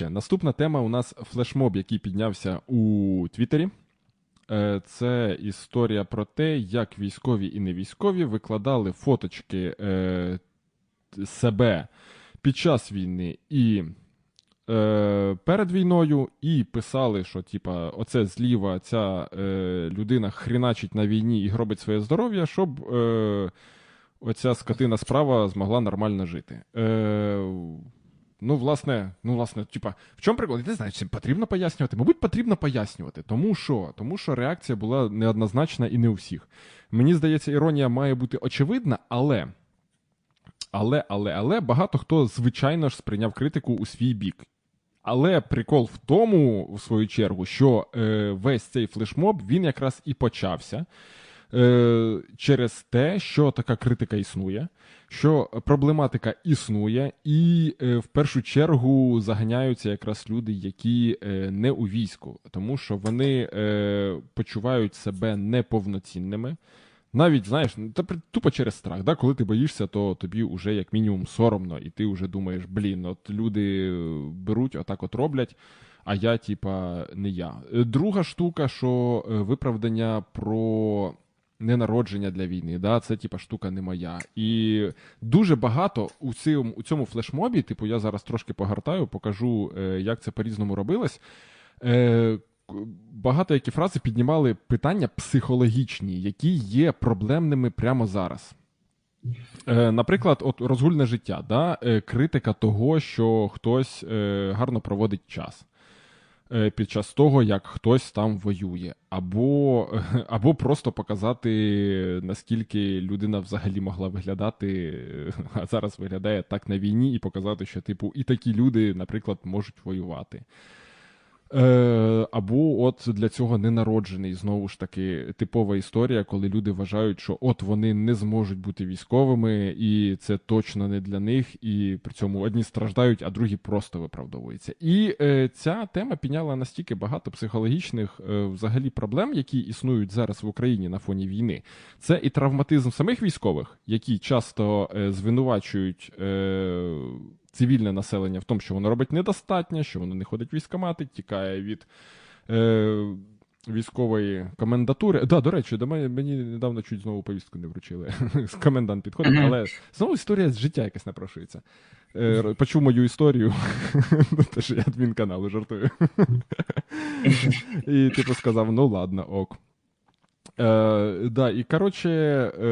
Наступна тема у нас флешмоб, який піднявся у Твіттері. Е, Це історія про те, як військові і невійськові викладали фоточки е, себе під час війни і е, перед війною, і писали, що типа, оце зліва ця людина хріначить на війні і гробить своє здоров'я, щоб оця скотина справа змогла нормально жити. Ну, власне, ну, власне, типа, в чому прикол? Не знаю, чи потрібно пояснювати. Мабуть, потрібно пояснювати. Тому що Тому що реакція була неоднозначна і не у всіх. Мені здається, іронія має бути очевидна, але. Але, але, але багато хто, звичайно ж, сприйняв критику у свій бік. Але прикол в тому, в свою чергу, що е, весь цей флешмоб він якраз і почався е, через те, що така критика існує, що проблематика існує, і е, в першу чергу заганяються якраз люди, які е, не у війську, тому що вони почувають себе неповноцінними. Навіть знаєш, ну, та тупо через страх. Да? Коли ти боїшся, то тобі вже як мінімум соромно, і ти вже думаєш, блін, от люди беруть, отак от роблять, а я, типа, не я. Друга штука, що виправдання про ненародження для війни. Да? Це типа штука не моя. І дуже багато у цьому у цьому флешмобі, типу, я зараз трошки погортаю, покажу, е, як це по-різному робилось. Е, багато які фрази піднімали питання психологічні, які є проблемними прямо зараз. Е, наприклад, от розгульне життя, да? критика того, що хтось гарно проводить час. Е, під час того, як хтось там воює, або або просто показати, наскільки людина взагалі могла виглядати, а зараз виглядає так на війні, і показати, що, типу, і такі люди, наприклад, можуть воювати. Е, Або от для цього ненароджений, знову ж таки, типова історія, коли люди вважають, що от вони не зможуть бути військовими, і це точно не для них, і при цьому одні страждають, а другі просто виправдовуються. І е, ця тема підняла настільки багато психологічних е, взагалі проблем, які існують зараз в Україні на фоні війни. Це і травматизм самих військових, які часто е, звинувачують. Е, цивільне населення в тому, що воно робить недостатньо, що воно не ходить в військомати, тікає від е, військової комендатури. Да, До речі, до мене мені недавно чуть знову повістку не вручили. Комендант підходить, але знову історія з життя якась напрошується. Е, почув мою історію, теж я адмінканалу жартую. І типу сказав: ну ладно, ок. Е, да, І коротше, е,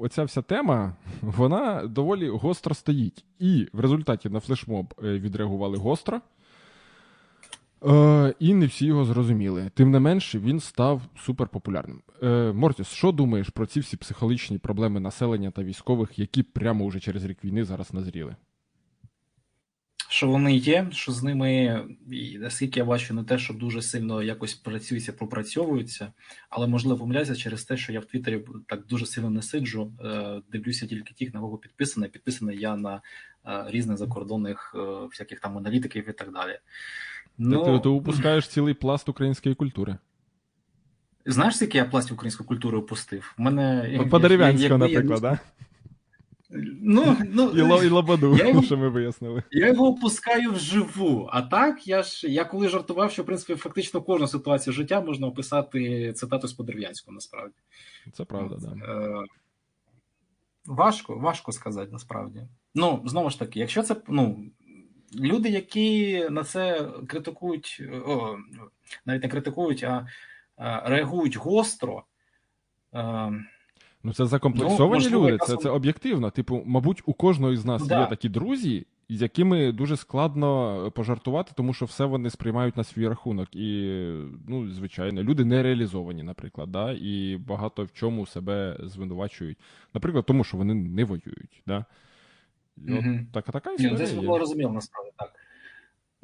оця вся тема, вона доволі гостро стоїть. І в результаті на флешмоб е, відреагували гостро. Е, І не всі його зрозуміли. Тим не менше, він став суперпопулярним. Е, Мортіс, що думаєш про ці всі психологічні проблеми населення та військових, які прямо уже через рік війни зараз назріли? Що вони є, що з ними, і наскільки я бачу, не те, що дуже сильно якось працюються, пропрацьовуються, але можливо помиляюся через те, що я в Твіттері так дуже сильно не сиджу. Е, дивлюся тільки тих, на кого підписаний. Підписаний я на е, різних закордонних е, всяких там аналітиків і так далі. Ну, Ти, ти упускаєш цілий пласт української культури. Знаєш, скільки я пластів української культури опустив? У мене По дерев'янського, наприклад, так? Ну, ну, І, і лободу, я його, що ми вияснили. Я його опускаю вживу. А так, я ж я коли жартував, що в принципі фактично кожну ситуацію життя можна описати цитату з Подерв'янського, насправді. Це правда, так. Да. Е, важко, важко сказати насправді. Ну, знову ж таки, якщо це ну, люди, які на це критикують, о, навіть не критикують, а, а реагують гостро. Е, Ну, це закомплексовані ну, люди, це це об'єктивно. Типу, мабуть, у кожного із нас да. є такі друзі, з якими дуже складно пожартувати, тому що все вони сприймають на свій рахунок. І, ну, звичайно, люди не реалізовані, наприклад, да, і багато в чому себе звинувачують. Наприклад, тому що вони не воюють. Да? І от така, така історія. Ні, Це було розуміло, насправді так.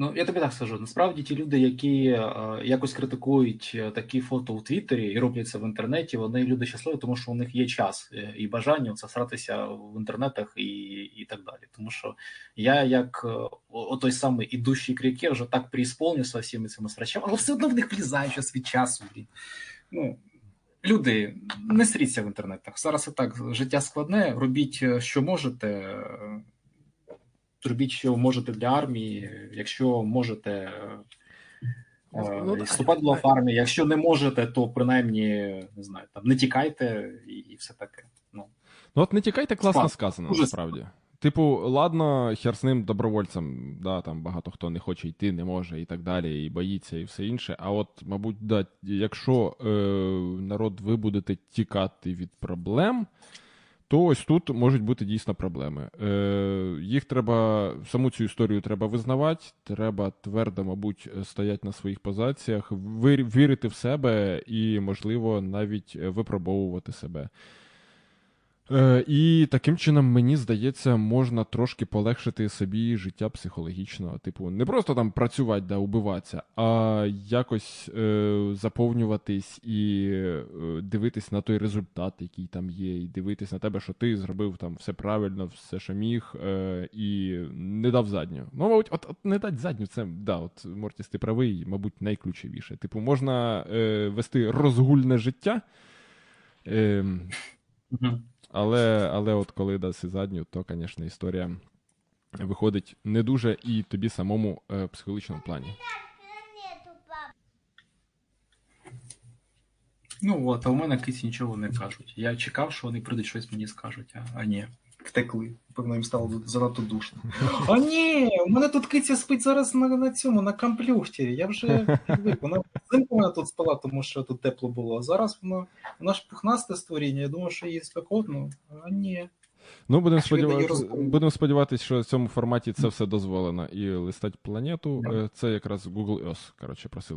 Ну, я тобі так скажу. Насправді ті люди, які е, якось критикують е, такі фото у Твіттері і роблять це в інтернеті, вони люди щасливі, тому що у них є час е, і бажання це сратися в інтернетах і і так далі. Тому що я, як о, той самий ідущий кріке, вже так приісполнився всіми цими страчами, але все одно в них влізає час від часу. Блін. Ну, Люди, не стріться в інтернетах. Зараз і так життя складне, робіть, що можете. Зробіть, що можете для армії, якщо можете. е, е, Ну, Вступати до армії, якщо не можете, то принаймні не знаю, там не тікайте і, і все таке. Ну Ну от не тікайте, класно Складно. сказано, Дуже насправді. Типу, ладно, хер з ним добровольцем, да, там багато хто не хоче йти, не може і так далі, і боїться, і все інше. А от, мабуть, да, якщо е, народ ви будете тікати від проблем, то ось тут можуть бути дійсно проблеми. Е, їх треба, саму цю історію треба визнавати, треба твердо, мабуть, стояти на своїх позиціях, вірити в себе і, можливо, навіть е, випробовувати себе. Е, і таким чином, мені здається, можна трошки полегшити собі життя психологічно. Типу, не просто там працювати да убиватися, а якось е, заповнюватись і е, дивитись на той результат, який там є, і дивитись на тебе, що ти зробив там все правильно, все, що міг, е, і не дав задню. Ну, мабуть, от, от не дати задню, це да, от Мортіс, ти правий, мабуть, найключовіше. Типу, можна е, вести розгульне життя. Е. але, але от коли даси задню, то, звісно, історія виходить не дуже і тобі самому е, психологічному плані. Ну от, а у мене киці нічого не кажуть. Я чекав, що вони прийдуть щось мені скажуть, а, а ні. Втекли. Певно, їм стало занадто душно. А ні, у мене тут киця спить зараз на, на цьому, на комплюхтері. Я вже привик. Вона взимку у мене тут спала, тому що тут тепло було. А зараз вона, вона ж пухнасте створіння. Я думав, що їй спекотно. А ні. Ну, будемо сподіватися, будемо сподіватися, що в цьому форматі це все дозволено. І листать планету е, це якраз Google Earth, коротше, просили.